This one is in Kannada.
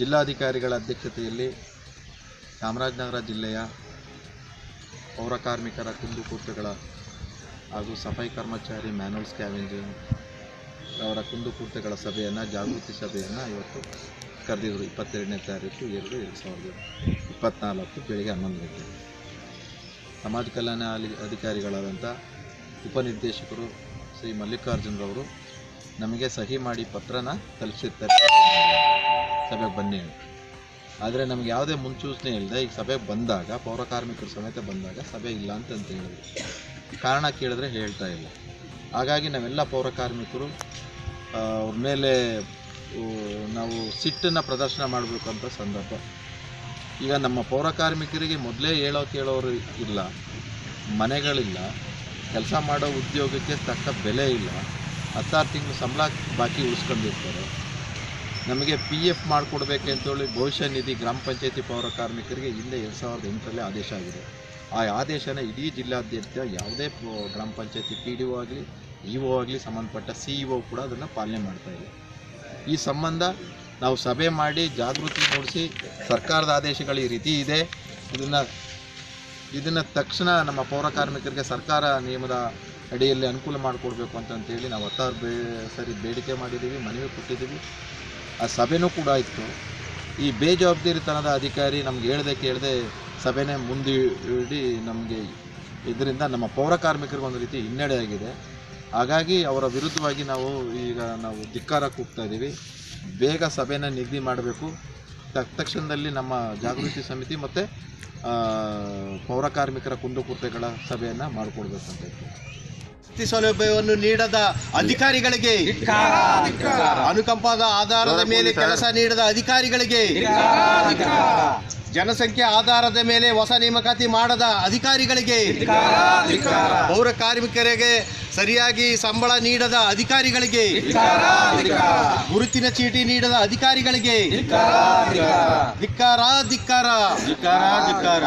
ಜಿಲ್ಲಾಧಿಕಾರಿಗಳ ಅಧ್ಯಕ್ಷತೆಯಲ್ಲಿ ಚಾಮರಾಜನಗರ ಜಿಲ್ಲೆಯ ಪೌರ ಕಾರ್ಮಿಕರ ಕುಂದುಕೊರತೆಗಳ ಹಾಗೂ ಸಫಾಯಿ ಕರ್ಮಚಾರಿ ಮ್ಯಾನುವಲ್ ಸ್ಕ್ಯಾವೆಂಜಿಂಗ್ ಅವರ ಕುಂದುಕೊರತೆಗಳ ಸಭೆಯನ್ನು, ಜಾಗೃತಿ ಸಭೆಯನ್ನು ಇವತ್ತು ಕರೆದಿದ್ರು. ಇಪ್ಪತ್ತೆರಡನೇ ತಾರೀಕು ಎರಡು ಎರಡು ಸಾವಿರದ ಇಪ್ಪತ್ತ್ನಾಲ್ಕು ಬೆಳಿಗ್ಗೆ ಹನ್ನೊಂದು ಗಂಟೆ ಸಮಾಜ ಕಲ್ಯಾಣ ಅಧಿಕಾರಿಗಳಾದಂಥ ಉಪನಿರ್ದೇಶಕರು ಶ್ರೀ ಮಲ್ಲಿಕಾರ್ಜುನರವರು ನಮಗೆ ಸಹಿ ಮಾಡಿ ಪತ್ರನ ತಲುಪಿಸಿರ್ತಾರೆ ಸಭೆಗೆ ಬನ್ನಿ ಆದರೆ ನಮ್ಗೆ ಯಾವುದೇ ಮುನ್ಸೂಚನೆ ಇಲ್ಲದೆ ಈಗ ಸಭೆಗೆ ಬಂದಾಗ, ಪೌರ ಕಾರ್ಮಿಕರು ಸಮೇತ ಬಂದಾಗ ಸಭೆ ಇಲ್ಲ ಅಂತ ಅಂತ ಹೇಳಿದ್ರು. ಕಾರಣ ಕೇಳಿದ್ರೆ ಹೇಳ್ತಾ ಇಲ್ಲ. ಹಾಗಾಗಿ ನಾವೆಲ್ಲ ಪೌರಕಾರ್ಮಿಕರು ಅವ್ರ ಮೇಲೆ ನಾವು ಸಿಟ್ಟನ್ನು ಪ್ರದರ್ಶನ ಮಾಡಬೇಕು ಅಂತ ಸಂದರ್ಭ. ಈಗ ನಮ್ಮ ಪೌರಕಾರ್ಮಿಕರಿಗೆ ಮೊದಲೇ ಹೇಳೋ ಕೇಳೋರು ಇಲ್ಲ, ಮನೆಗಳಿಲ್ಲ, ಕೆಲಸ ಮಾಡೋ ಉದ್ಯೋಗಕ್ಕೆ ತಕ್ಕ ಬೆಲೆ ಇಲ್ಲ, ಹತ್ತಾರು ತಿಂಗಳು ಸಂಬಳ ಬಾಕಿ ಉಳಿಸ್ಕೊಂಡಿರ್ತಾರೆ. ನಮಗೆ ಪಿ ಎಫ್ ಮಾಡಿಕೊಡ್ಬೇಕು ಅಂತೇಳಿ ಭವಿಷ್ಯ ನಿಧಿ ಗ್ರಾಮ ಪಂಚಾಯತಿ ಪೌರ ಕಾರ್ಮಿಕರಿಗೆ ಹಿಂದೆ ಎರಡು ಸಾವಿರದ ಎಂಟರಲ್ಲಿ ಆದೇಶ ಆಗಿದೆ. ಆ ಆದೇಶನ ಇಡೀ ಜಿಲ್ಲಾದ್ಯಂತ ಯಾವುದೇ ಗ್ರಾಮ ಪಂಚಾಯತಿ ಪಿ ಡಿ ಒ ಆಗಲಿ ಇ ಒ ಆಗಲಿ ಸಂಬಂಧಪಟ್ಟ ಸಿ ಇ ಒ ಕೂಡ ಅದನ್ನು ಪಾಲನೆ ಮಾಡ್ತಾ ಇಲ್ಲ ಈ ಸಂಬಂಧ ನಾವು ಸಭೆ ಮಾಡಿ ಜಾಗೃತಿ ಮೂಡಿಸಿ ಸರ್ಕಾರದ ಆದೇಶಗಳು ಈ ರೀತಿ ಇದೆ. ಇದನ್ನು ಇದನ್ನು ತಕ್ಷಣ ನಮ್ಮ ಪೌರ ಕಾರ್ಮಿಕರಿಗೆ ಸರ್ಕಾರ ನಿಯಮದ ಅಡಿಯಲ್ಲಿ ಅನುಕೂಲ ಮಾಡಿಕೊಡ್ಬೇಕು ಅಂತಂತೇಳಿ ನಾವು ಹತ್ತಾರು ಬೇ ಸರಿ ಬೇಡಿಕೆ ಮಾಡಿದ್ದೀವಿ, ಮನವಿ ಕೊಟ್ಟಿದ್ದೀವಿ. ಆ ಸಭೆನೂ ಕೂಡ ಇತ್ತು. ಈ ಬೇಜವಾಬ್ದಾರಿತನದ ಅಧಿಕಾರಿ ನಮ್ಗೆ ಹೇಳ್ದೆ ಕೇಳದೆ ಸಭೆನೇ ಮುಂದೂಡಿ ನಮಗೆ ಇದರಿಂದ ನಮ್ಮ ಪೌರ ಕಾರ್ಮಿಕರಿಗೆ ಒಂದು ರೀತಿ ಹಿನ್ನಡೆ ಆಗಿದೆ. ಹಾಗಾಗಿ ಅವರ ವಿರುದ್ಧವಾಗಿ ನಾವು ಈಗ ನಾವು ಧಿಕ್ಕಾರ ಕೂಗ್ತಾ ಇದ್ದೀವಿ. ಬೇಗ ಸಭೆನ ನಿಗದಿ ಮಾಡಬೇಕು. ತಕ್ಷಣದಲ್ಲಿ ನಮ್ಮ ಜಾಗೃತಿ ಸಮಿತಿ ಮತ್ತು ಪೌರ ಕಾರ್ಮಿಕರ ಕುಂದುಕೊರತೆಗಳ ಸಭೆಯನ್ನು ಮಾಡಿಕೊಡ್ಬೇಕಂತ ಸೌಲಭ್ಯವನ್ನು ನೀಡದ ಅಧಿಕಾರಿಗಳಿಗೆ ಅನುಕಂಪದ ಆಧಾರದ ಮೇಲೆ ಕೆಲಸ ನೀಡದ ಅಧಿಕಾರಿಗಳಿಗೆ ಜನಸಂಖ್ಯೆ ಆಧಾರದ ಮೇಲೆ ಹೊಸ ನೇಮಕಾತಿ ಮಾಡದ ಅಧಿಕಾರಿಗಳಿಗೆ ಪೌರ ಕಾರ್ಮಿಕರಿಗೆ ಸರಿಯಾಗಿ ಸಂಬಳ ನೀಡದ ಅಧಿಕಾರಿಗಳಿಗೆ ಗುರುತಿನ ಚೀಟಿ ನೀಡದ ಅಧಿಕಾರಿಗಳಿಗೆ ಧಿಕ್ಕಾರ ಧಿಕ್ಕಾರ ಧಿಕ್ಕಾರ ಧಿಕ್ಕಾರ